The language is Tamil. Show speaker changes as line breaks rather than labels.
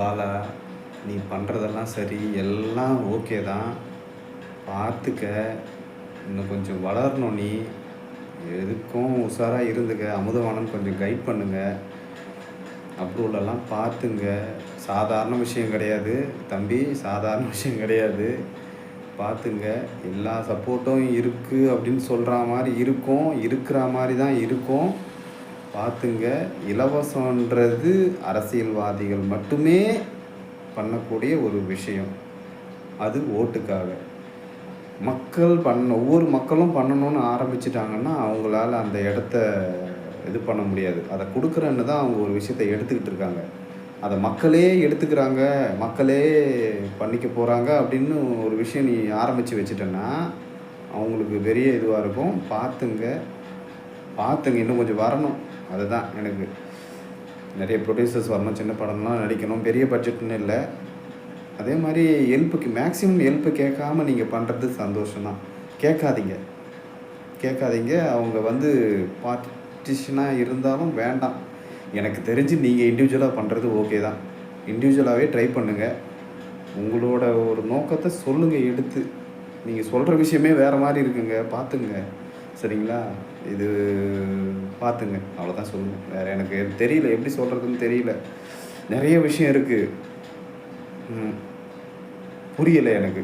பாலா நீ பண்ணுறதெல்லாம் சரி எல்லாம் ஓகே தான். பார்த்துக்க. இன்னும் கொஞ்சம் வளரணும் நீ. எதுக்கும் உஷாராக இருந்துக்க. அமுதவாணன் கொஞ்சம் கைட் பண்ணுங்க. அப்ரூவலெல்லாம் பார்த்துங்க. சாதாரண விஷயம் கிடையாது. தம்பி சாதாரண விஷயம் கிடையாது. பார்த்துங்க. எல்லா சப்போர்ட்டும் இருக்குது அப்படின்னு சொல்கிற மாதிரி இருக்கும். இருக்கிற மாதிரி தான் இருக்கும். பார்த்துங்க. இலவசன்றது அரசியல்வாதிகள் மட்டுமே பண்ணக்கூடிய ஒரு விஷயம். அது ஓட்டுக்காக. மக்கள் பண்ண ஒவ்வொரு மக்களும் பண்ணணும்னு ஆரம்பிச்சிட்டாங்கன்னா அவங்களால அந்த இடத்த இது பண்ண முடியாது. அதை கொடுக்குறேன்னு தான் அவங்க ஒரு விஷயத்தை எடுத்துக்கிட்டு இருக்காங்க. அதை மக்களே எடுத்துக்கிறாங்க. மக்களே பண்ணிக்க போகிறாங்க அப்படின்னு ஒரு விஷயம் நீ ஆரம்பித்து வச்சிட்டேன்னா அவங்களுக்கு பெரிய இதுவாக இருக்கும். பார்த்துங்க. பார்த்துங்க. இன்னும் கொஞ்சம் வரணும். அதுதான் எனக்கு. நிறைய ப்ரொடியூசர்ஸ் வரணும் சின்ன படம்லாம் நடிக்கணும் பெரிய பட்ஜெட்னு இல்லை. அதே மாதிரி ஹெல்ப்புக்கு மேக்ஸிமம் ஹெல்ப்பு கேட்காம நீங்கள் பண்ணுறது சந்தோஷம்தான். கேட்காதீங்க. கேட்காதீங்க. அவங்க வந்து பார்ட்டிஷனாக இருந்தாலும் வேண்டாம். எனக்கு தெரிஞ்சு நீங்கள் இண்டிவிஜுவலாக பண்ணுறது ஓகே தான். இண்டிவிஜுவலாகவே ட்ரை பண்ணுங்கள் உங்களோட ஒரு நோக்கத்தை சொல்லுங்கள் எடுத்து. நீங்கள் சொல்கிற விஷயமே வேறு மாதிரி இருக்குங்க. பார்த்துங்க. சரிங்களா? இது பார்த்துங்க. அவ்வளோதான் சொல்லுங்கள் வேறு எனக்கு தெரியல. எப்படி சொல்கிறதுன்னு தெரியல. நிறைய விஷயம் இருக்குது புரியலை எனக்கு.